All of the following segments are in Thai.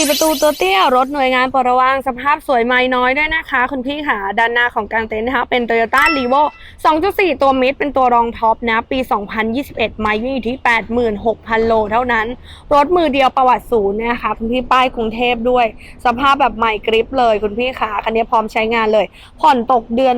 สี่ประตูตัวเตี้ยรถหน่วยงานประวางสภาพสวยไม่น้อยด้วยนะคะ คุณพี่ค่ะด้านหน้าของกลางเต็นท์นะคะเป็น Toyota r e v o 2.4 ตัวมิดเป็นตัวรองท็อปนะ ปี 2021 ไม่วิ่งอยู่ที่ 86,000 โลเท่านั้น รถมือเดียวประวัติศูนย์นยนะคะคุณพี่ป้ายกรุงเทพด้วย สภาพแบบใหม่กริปเลยคุณพี่ค่ะคันนี้พร้อมใช้งานเลย ผ่อนตกเดือน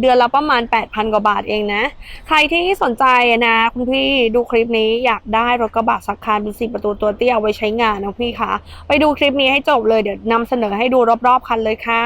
เดือนละประมาณ 8,000 กว่าบาทเองนะ ใครที่สนใจนะคุณพี่ดูคลิปนี้อยากได้รถกระบะสักคันเป็นสี่ประตูตัวเตี้ยเอาไว้ใช้งานนะพี่คะไปดูคลิปนี้ให้จบเลยเดี๋ยวนำเสนอให้ดูรอบๆคันเลยค่ะ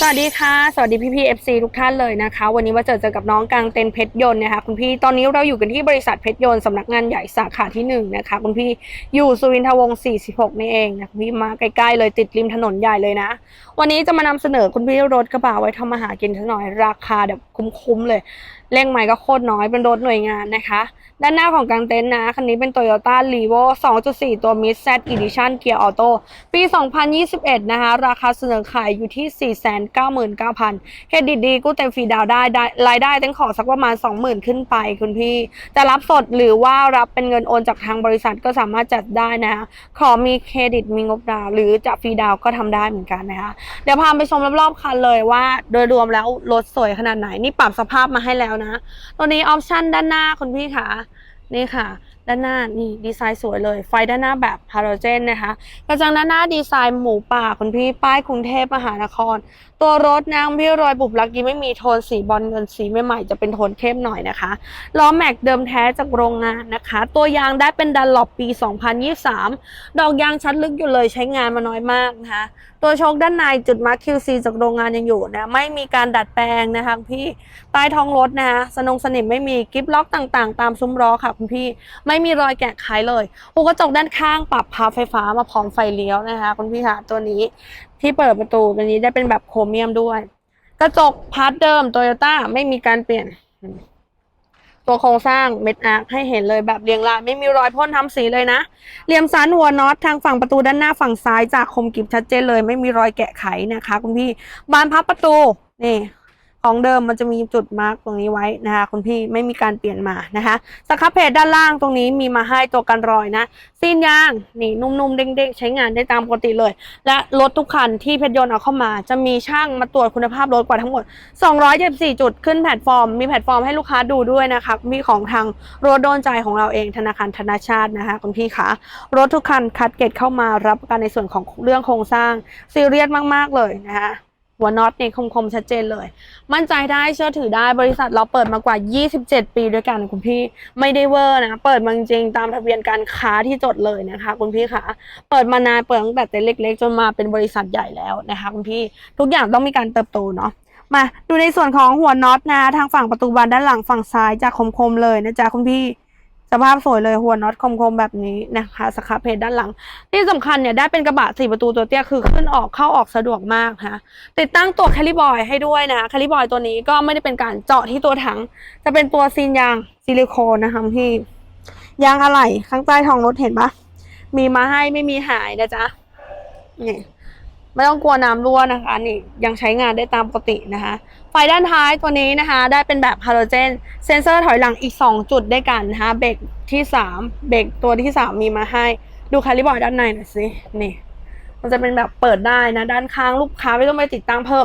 สวัสดีค่ะ สวัสดีพี่พีเอฟซีทุกท่านเลยนะคะ วันนี้มาเจอเจอกับน้องกลางเต็นเพชรยนต์นะคะคุณพี่ตอนนี้เราอยู่กันที่บริษัทเพชรยนต์สำนักงานใหญ่สาขาที่หนึ่งนะคะ คุณพี่อยู่สุวินทวงศ์46 นี่เองนะคุณพี่มาใกล้ๆเลยติดริมถนนใหญ่เลยนะ วันนี้จะมานำเสนอคุณพี่รถกระบะไว้ทำอาหารกินสักหน่อยราคาแบบคุ้มๆเลย เร่งใหม่ก็โคตรน้อยเป็นรถหน่วยงานนะคะ ด้านหน้าของกางเต็นท์นะ คันนี้เป็น Toyota r e v o 2.4 ตัว Mid Z Edition Gear Auto ปี 2021 นะคะ ราคาเสนอขายอยู่ที่ 499,000เครดิตดีกู้เต็มฟรีดาวได้รายได้ต้องขอสักประมาณ 20,000 ขึ้นไปคุณพี่ จะรับสดหรือว่ารับเป็นเงินโอนจากทางบริษัทก็สามารถจัดได้นะะขอมีเครดิตมีงบดาว หรือจะฟรีดาวก็ทำได้เหมือนกันนะคะเดี๋ยวพาไปชมรอบๆคันเลยว่า โดยรวมแล้วรถสวยขนาดไหนนี่ปรับสภาพมาให้แล้วนะตัวนี้ออปชั่นด้านหน้าคุณพี่ค่ะนี่ค่ะ ด้านหน้านี่ดีไซน์สวยเลย ไฟด้านหน้าแบบฮาโลเจนนะคะกระจังด้านหน้าดีไซน์หมูป่าคุณพี่ป้ายกรุงเทพมหานคร ตัวรถนะคุณพี่รอยบุบลักกี้ไม่มีโทนสีบอลเงินสีใหม่ๆจะเป็นโทนเข้มหน่อยนะคะล้อแม็กเดิมแท้จากโรงงานนะคะ ตัวยางได้เป็นดันหลบปี 2023 ดอกยางชัดลึกอยู่เลยใช้งานมาน้อยมากนะคะตัวโชคด้านในจุดมาร์ค QC จากโรงงานยังอยู่นะไม่มีการดัดแปลงนะคะพี่ใต้ท้องรถนะคะสนงสนิมไม่มีกิฟล็อกต่างๆ ตามซุ้มล้อค่ะคุณพี่ ไม่มีรอยแกะไขเลยหูกระจกด้านข้างปรับพับไฟฟ้ามาพร้อมไฟเลี้ยวนะคะคุณพี่ค่ะตัวนี้ ที่เปิดประตูตัวนี้ได้เป็นแบบโครเมียมด้วย กระจกพาร์ทเดิมโตโยต้าไม่มีการเปลี่ยน ตัวโครงสร้างเม็ดอาร์คให้เห็นเลยแบบเรียงรายไม่มีรอยพ่นทำสีเลยนะ เหลี่ยมสันหัวน็อตทางฝั่งประตูด้านหน้าฝั่งซ้ายจากคมกริบชัดเจนเลย ไม่มีรอยแกะไขนะคะ คุณพี่บานพับประตูนี่ ของเดิมมันจะมีจุดมาร์กตรงนี้ไว้นะคะคุณพี่ไม่มีการเปลี่ยนมานะคะสครับเพจด้านล่างตรงนี้มีมาให้ตัวกันรอยนะซีนยางนี่นุ่มๆเด้งๆ ใช้งานได้ตามปกติเลย และรถทุกคันที่เพชรยนต์เอาเข้ามา จะมีช่างมาตรวจคุณภาพรถกว่าทั้งหมด 274 จุดขึ้นแพลตฟอร์ม มีแพลตฟอร์มให้ลูกค้าดูด้วยนะคะมีของทางรถโดนใจของเราเองธนาคารธนาชาตินะคะคุณพี่คะรถทุกคันคัดเกตเข้ามารับประกันในส่วนของเรื่องโครงสร้างซีเรียสมากๆเลยนะคะ หัวน็อตเนี่ยคมๆชัดเจนเลย มั่นใจได้เชื่อถือได้บริษัทเราเปิดมากว่า 27 ปีด้วยกันคุณพี่ไม่ได้เวอร์นะเปิดมาจริงตามทะเบียนการค้าที่จดเลยนะคะคุณพี่คะเปิดมานานเปิดตั้งแต่เต็นเล็ก ๆ จนมาเป็นบริษัทใหญ่แล้วนะคะคุณพี่ทุกอย่างต้องมีการเติบโตเนาะมาดูในส่วนของหัวน็อตนะทางฝั่งประตูบานด้านหลังฝั่งซ้ายจะคมๆเลยนะจ๊ะคุณพี่ สภาพสวยเลยหัวน็อตคมๆแบบนี้นะคะสครับเพจด้านหลัง ที่สำคัญเนี่ยได้เป็นกระบะสี่ประตูตัวเตี้ยคือขึ้นออกเข้าออกสะดวกมากนะคะติดตั้งตัวแคลิบอยให้ด้วยนะแคลิบอยตัวนี้ก็ไม่ได้เป็นการเจาะที่ตัวถัง จะเป็นตัวซีนยางซิลิโคนนะคะพี่ยางอะไหล่ข้างใต้ท้องรถเห็นปะมีมาให้ไม่มีหายนะจ๊ะนี่ไม่ต้องกลัวน้ำรั่วนะคะนี่ยังใช้งานได้ตามปกตินะคะ ไฟด้านท้ายตัวนี้นะคะ ได้เป็นแบบฮาโลเจน เซ็นเซอร์ถอยหลังอีก 2 จุดด้วยกันนะคะเบรกที่ 3 เบรกตัวที่ 3 มีมาให้ ดูคาลิบอยด้านในหน่อยสินี่ มันจะเป็นแบบเปิดได้นะ ด้านข้างลูกค้าไม่ต้องไปติดตั้งเพิ่ม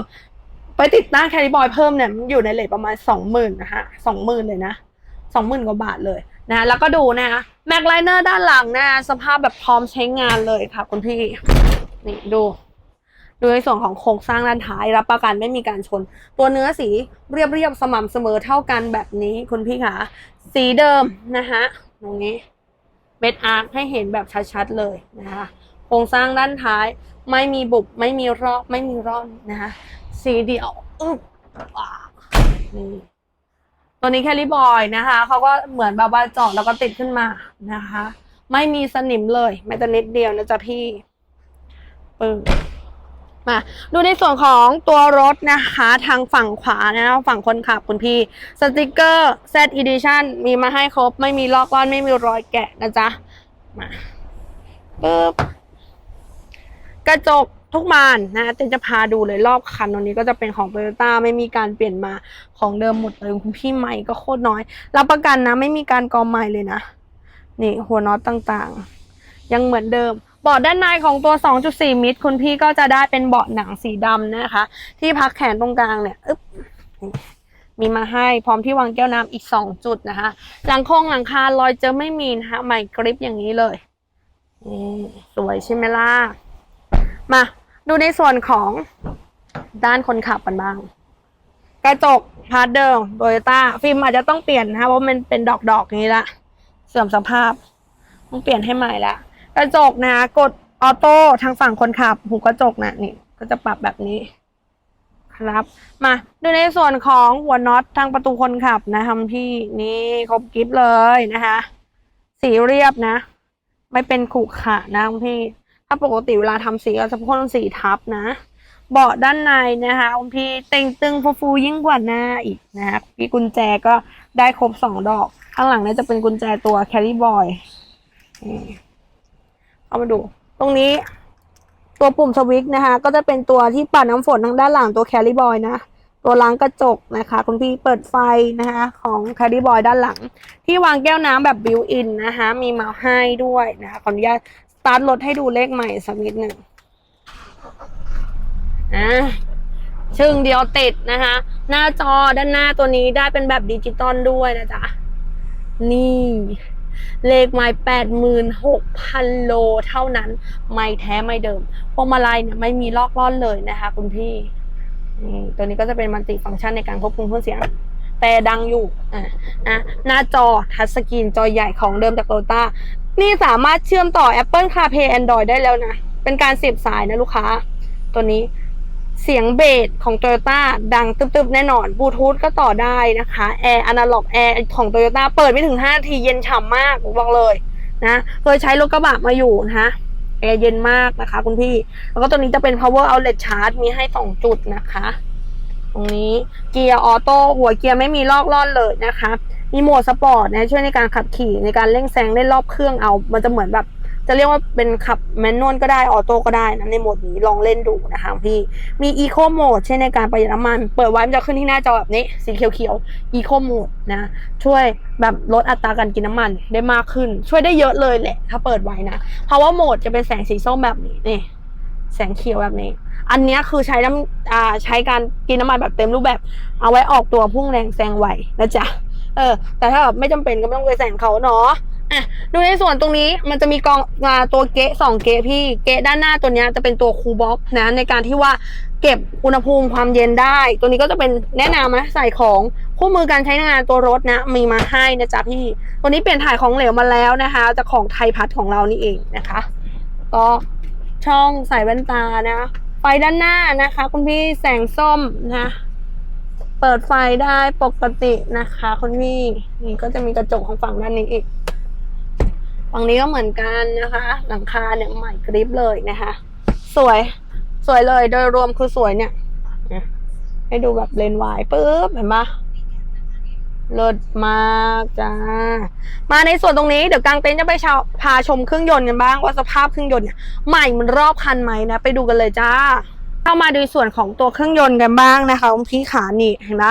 ไปติดตั้งแคลิบอยเพิ่มเนี่ยมันอยู่ในเลทประมาณ 20,000นะคะ20,000 เลยนะ 20,000 กว่าบาทเลยนะแล้วก็ดูนะคะแม็กไลเนอร์ด้านหลังนะสภาพแบบพร้อมใช้งานเลยค่ะคุณพี่นี่ดู ดูในส่วนของโครงสร้างด้านท้ายรับประกันไม่มีการชน ตัวเนื้อสีเรียบๆสม่ำเสมอเท่ากันแบบนี้คุณพี่คะสีเดิมนะคะตรงนี้เม็ดอาร์คให้เห็นแบบชัดๆเลยนะคะโครงสร้างด้านท้ายไม่มีบุบไม่มีรอบไม่มีร่อนนะคะสีเดียวอึ๊บอ่านี่ตัวนี้แคลิบอยนะคะเขาก็เหมือนแบบว่าเจาะแล้วก็ติดขึ้นมานะคะ ไม่มีสนิมเลยแม้แต่นิดเดียวนะจ๊ะพี่ปึ้ง มาดูในส่วนของตัวรถนะคะทางฝั่งขวานะฝั่งคนขับคุณพี่สติกเกอร์ Z Edition มีมาให้ครบ ไม่มีลอกล้อนไม่มีรอยแกะนะจ๊ะมาปึ๊บกระจกทุกบานนะเจนจะพาดูเลยรอบคันตรงนี้ก็จะเป็นของ t o y ยต้ไม่มีการเปลี่ยนมาของเดิมหมดเลยคุณพี่ใหม่ก็โคตรน้อย รับประกันนะ ไม่มีการกอใหม่เลยนะ นี่หัวน็อตต่างๆ ยังเหมือนเดิม เบาะด้านในของตัว 2.4 มิตร คุณพี่ก็จะได้เป็นเบาะหนังสีดำนะคะ ที่พักแขนตรงกลางเนี่ยอึ๊บมีมาให้พร้อมที่วางแก้วน้ำอีก 2 จุดนะคะ หลังโค้งหลังคารอยเจอไม่มีนะคะใหม่กริปอย่างนี้เลยสวยใช่ไหมล่ะ มาดูในส่วนของด้านคนขับกันบ้าง กระจกพาร์ทเดิมโตโยต้าฟิล์มอาจจะต้องเปลี่ยนนะคะเพราะมันเป็นดอกๆอย่างนี้ละ เสื่อมสภาพ ต้องเปลี่ยนให้ใหม่ละ กระจกนะคะกดออโต้ทางฝั่งคนขับหูกระจกนะนี่ก็จะปรับแบบนี้ ครับ มาดูในส่วนของหัวน็อตทางประตูคนขับนะคะพี่นี่ครบกิฟเลยนะคะ สีเรียบนะ ไม่เป็นขรุขระนะพี่ ถ้าปกติเวลาทำสีก็จะพ่นสีทับนะเบาะด้านในนะคะคุณพี่เต่งตึงฟูฟูยิ่งกว่าหน้าอีกนะคะพี่กุญแจก็ได้ครบสองดอก ข้างหลังเนี่ยจะเป็นกุญแจตัวแคริบอย เอามาดู ตรงนี้ ตัวปุ่มสวิตช์นะคะ ก็จะเป็นตัวที่ปัดน้ำฝนทางด้านหลังตัวแคริบอยนะตัวล้างกระจกนะคะ คุณพี่เปิดไฟนะคะของแคริบอยด้านหลัง ที่วางแก้วน้ำแบบบิวอินนะคะ มีมาให้ด้วยนะคะขออนุญาตสตาร์ทรถให้ดูเลขใหม่สักนิดหนึ่งอะชึ่งเดียวติดนะคะ หน้าจอด้านหน้าตัวนี้ได้เป็นแบบดิจิตอลด้วยนะจ๊ะ นี่ เลขไม้แปดหมื่นหกพันโลเท่านั้น ไม่แท้ไม่เดิม พวงมาลัยเนี่ยไม่มีลอกล่อนเลยนะคะ คุณพี่ ตัวนี้ก็จะเป็นมัลติฟังก์ชันในการควบคุมเครื่องเสียง แต่ดังอยู่อะนะหน้าจอทัชสกรีนจอใหญ่ของเดิมจากโตต้า นี่สามารถเชื่อมต่อ Apple CarPlay Android ได้แล้วนะ เป็นการเสียบสายนะลูกค้า ตัวนี้ เสียงเบสของ Toyota ดังตึบๆ แน่นอนบลูทูธก็ต่อได้นะคะแอร์อนาล็อกแอร์ของ Toyota เปิดไม่ถึง5นาทีเย็นฉ่ำมากบอกเลยนะเคยใช้รถกระบะมาอยู่นะคะแอร์เย็นมากนะคะคุณพี่ แล้วก็ตัวนี้จะเป็น power outlet charge มีให้ 2 จุดนะคะ ตรงนี้เกียร์ออโต้หัวเกียร์ไม่มีลอกล่อนเลยนะคะ มีโหมดสปอร์ตนะช่วยในการขับขี่ในการเร่งแซงได้รอบเครื่องเอา มันจะเหมือนแบบ จะเรียกว่าเป็นขับแมนนวลก็ได้ออโต้ก็ได้นะในโหมดนี้ลองเล่นดูนะคะพี่มีอีโคโหมดใช่ในการประหยัดน้ำมัน เปิดไว้มันจะขึ้นที่หน้าจอแบบนี้ สีเขียวๆอีโคโหมดนะ ช่วยแบบลดอัตราการกินน้ำมันได้มากขึ้น ช่วยได้เยอะเลยแหละ ถ้าเปิดไว้นะเพราะว่าโหมดจะเป็นแสงสีส้มแบบนี้นี่แสงเขียวแบบนี้ อันนี้คือใช้น้ำอ่าใช้การกินน้ำมันแบบเต็มรูปแบบ เอาไว้ออกตัวพุ่งแรงแซงไหวนะจ๊ะเออแต่ถ้าแบบไม่จำเป็นก็ไม่ต้องไปแซงเขาเนาะ อะดูในส่วนตรงนี้มันจะมีกองอตัวเกะสองเกะพี่เกะด้านหน้าตัวนี้จะเป็นตัวคูลบ็อกซ์นะในการที่ว่าเก็บอุณหภูมิความเย็นได้ ตัวนี้ก็จะเป็นแนะนำนะใส่ของคู่มือการใช้งานตัวรถนะ มีมาให้นะจ๊ะพี่ ตัวนี้เปลี่ยนถ่ายของเหลวมาแล้วนะคะจากของไทยพัทของเรานี่เองนะคะ ก็ช่องใส่แว่นตานะไฟด้านหน้านะคะ คุณพี่แสงส้มนะเปิดไฟได้ปกตินะคะ คุณพี่นี่ก็จะมีกระจกของฝั่งด้านนี้อีก ฝั่งนี้ก็เหมือนกันนะคะ หลังคาเนี่ยใหม่กริบเลยนะคะ สวยสวยเลยโดยรวมคือสวยเนี่ย ให้ดูแบบเลนวายปุ๊บเห็นปะเลิศมากจ้า มาในส่วนตรงนี้เดี๋ยวกางเต็นท์จะไปชาพาชมเครื่องยนต์กันบ้างว่าสภาพเครื่องยนต์เนี่ยใหม่มันรอบคันไหมนะ ไปดูกันเลยจ้า เข้ามาดูส่วนของตัวเครื่องยนต์กันบ้างนะคะคุณพี่ขานี่เห็นไหม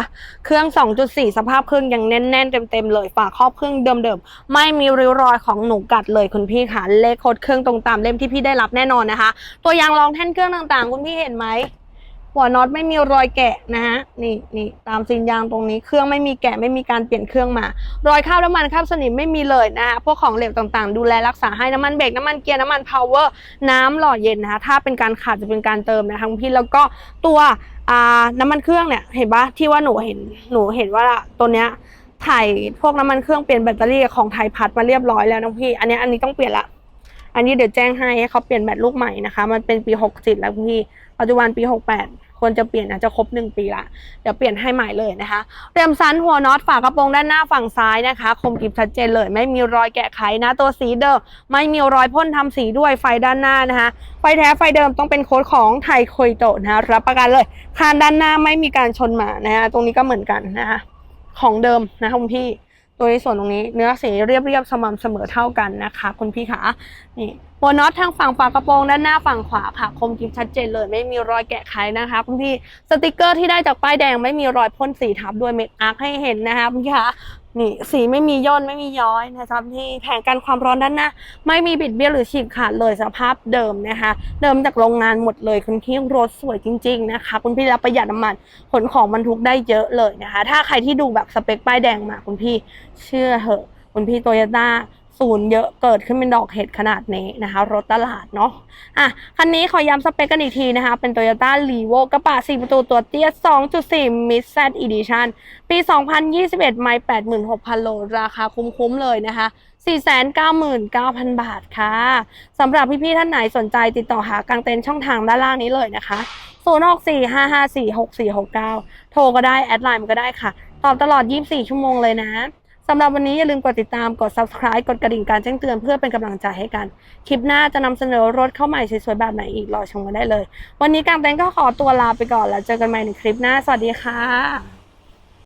เครื่อง 2.4 สภาพเครื่องยังแน่น ๆ เต็มๆเลยฝาครอบเครื่องเดิมๆไม่มีริ้วรอยของหนูกัดเลยคุณพี่ขาเลขโคดเครื่องตรงตามเล่มที่พี่ได้รับแน่นอนนะคะ ตัวยางรองแท่นเครื่องต่างๆ คุณพี่เห็นไหม หัวน็อตไม่มีรอยแกะนะฮะนี่นี่ตามซีนยางตรงนี้เครื่องไม่มีแกะไม่มีการเปลี่ยนเครื่องมา รอยคราบน้ำมันคราบสนิมไม่มีเลยนะฮะพวกของเหลวต่างๆ ดูแลรักษาให้น้ำมันเบรกน้ำมันเกียร์น้ำมันพาวเวอร์น้ำหล่อเย็นนะคะถ้าเป็นการขาดจะเป็นการเติมนะคะคุณพี่แล้วก็ตัวอ่าน้ำมันเครื่องเนี่ยเห็นปะที่ว่าหนูเห็นหนูเห็นว่าตัวเนี้ยถ่ายพวกน้ำมันเครื่องเปลี่ยนแบตเตอรี่ของไทยพัดมาเรียบร้อยแล้วน้องพี่ อันนี้อันนี้ต้องเปลี่ยนละ อันนี้เดี๋ยวแจ้งให้ให้เขาเปลี่ยนแบตลูกใหม่นะคะ มันเป็นปี 67 แล้วพี่ ปัจจุบันปี 68 ควรจะเปลี่ยนอาจจะครบ 1 ปีละ เดี๋ยวเปลี่ยนให้ใหม่เลยนะคะเรียมซันหัวน็อตฝากระโปรงด้านหน้าฝั่งซ้ายนะคะ คมกริบชัดเจนเลย ไม่มีรอยแกะไขนะ ตัวสีเดิม ไม่มีรอยพ่นทำสีด้วยไฟด้านหน้านะคะ ไฟแท้ไฟเดิมต้องเป็นโค้ดของไทยโคยโตะนะคะรับประกันเลย คานด้านหน้าไม่มีการชนมานะคะตรงนี้ก็เหมือนกันนะคะของเดิมนะคะคุณพี่ ตัวในส่วนตรงนี้เนื้อสีเรียบๆสม่ำเสมอเท่ากันนะคะคุณพี่ขานี่หัวน็อตทางฝั่งฝากระโปรงด้านหน้าฝั่งขวาค่ะ คมกริบชัดเจนเลย ไม่มีรอยแกะไขนะคะคุณพี่สติกเกอร์ที่ได้จากป้ายแดงไม่มีรอยพ่นสีทับด้วยเม็ดอาร์คให้เห็นนะคะคุณพี่คะ นี่สีไม่มีย่นไม่มีย้อยนะครับที่แผงกันความร้อนด้านหน้าไม่มีบิดเบี้ยวหรือฉีกขาดเลยสภาพเดิมนะคะ เดิมจากโรงงานหมดเลยคุณพี่รถสวยจริง ๆนะคะ คุณพี่รับประหยัดน้ำมันขนของบรรทุกได้เยอะเลยนะคะ ถ้าใครที่ดูแบบสเปคป้ายแดงมาคุณพี่เชื่อเหอะคุณพี่โตโยต้า ศูนย์เยอะเกิดขึ้นเป็นดอกเห็ดขนาดนี้นะคะ รถตลาดเนาะอะคันนี้ขอย้ำสเปคกันอีกทีนะคะ เป็น Toyota r e v o กระบะ4ประตูตัวเตี้ย 2.4 Mid Z Edition ปี 2021 ไม่ 86,000 โล ราคาคุ้มๆเลยนะคะ 499,000 บาทค่ะสำหรับพี่ๆท่านไหนสนใจติดต่อหากางเต็นช่องทางด้านล่างนี้เลยนะคะ 0645546469 โทรก็ได้ แอดไลน์มันก็ได้ค่ะ ตอบตลอด 24 ชั่วโมงเลยนะ สำหรับวันนี้อย่าลืมกดติดตามกด subscribe กดกระดิ่งการแจ้งเตือนเพื่อเป็นกำลังใจให้กัน คลิปหน้าจะนำเสนอรถเข้าใหม่สวยๆแบบไหนอีกรอชมกันได้เลย วันนี้กางเต็นท์ก็ขอตัวลาไปก่อนแล้วเจอกันใหม่ในคลิปหน้า สวัสดีค่ะ